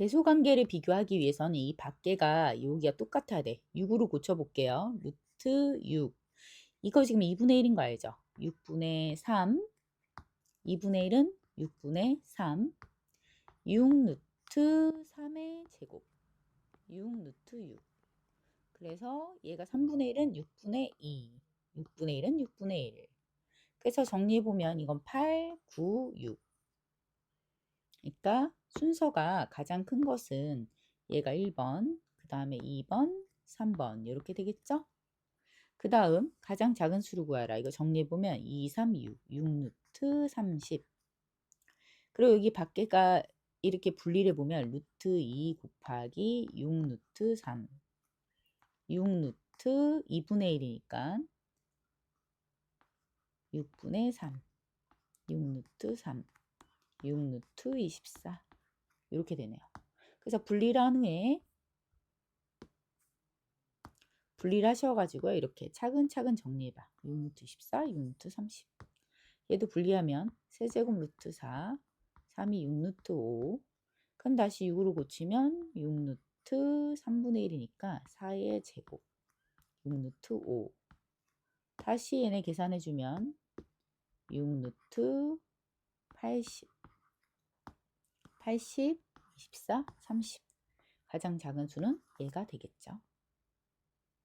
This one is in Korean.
대소관계를 비교하기 위해서는 이 밖에가 여기가 똑같아야 돼. 6으로 고쳐볼게요. 루트 6. 이거 지금 2분의 1인 거 알죠? 6분의 3. 2분의 1은 6분의 3. 6 루트 3의 제곱. 6 루트 6. 그래서 얘가 3분의 1은 6분의 2. 6분의 1은 6분의 1. 그래서 정리해보면 이건 8, 9, 6. 그러니까 순서가 가장 큰 것은 얘가 1번, 그 다음에 2번, 3번 이렇게 되겠죠? 그 다음 가장 작은 수를 구하라. 이거 정리해보면 2, 3, 6, 6 루트 30. 그리고 여기 밖에가 이렇게 분리를 보면 루트 2 곱하기 6 루트 3. 6 루트 2분의 1이니까 6분의 3. 6 루트 3. 6루트 24. 이렇게 되네요. 그래서 분리를 한 후에 분리를 하셔가지고 이렇게 차근차근 정리해봐. 6루트 24, 6루트 30. 얘도 분리하면 세제곱 루트 4, 3이 6루트 5. 그럼 다시 6으로 고치면 6루트 3분의 1이니까 4의 제곱 6루트 5. 다시 얘네 계산해주면 6루트 80. 80, 24, 30. 가장 작은 수는 얘가 되겠죠.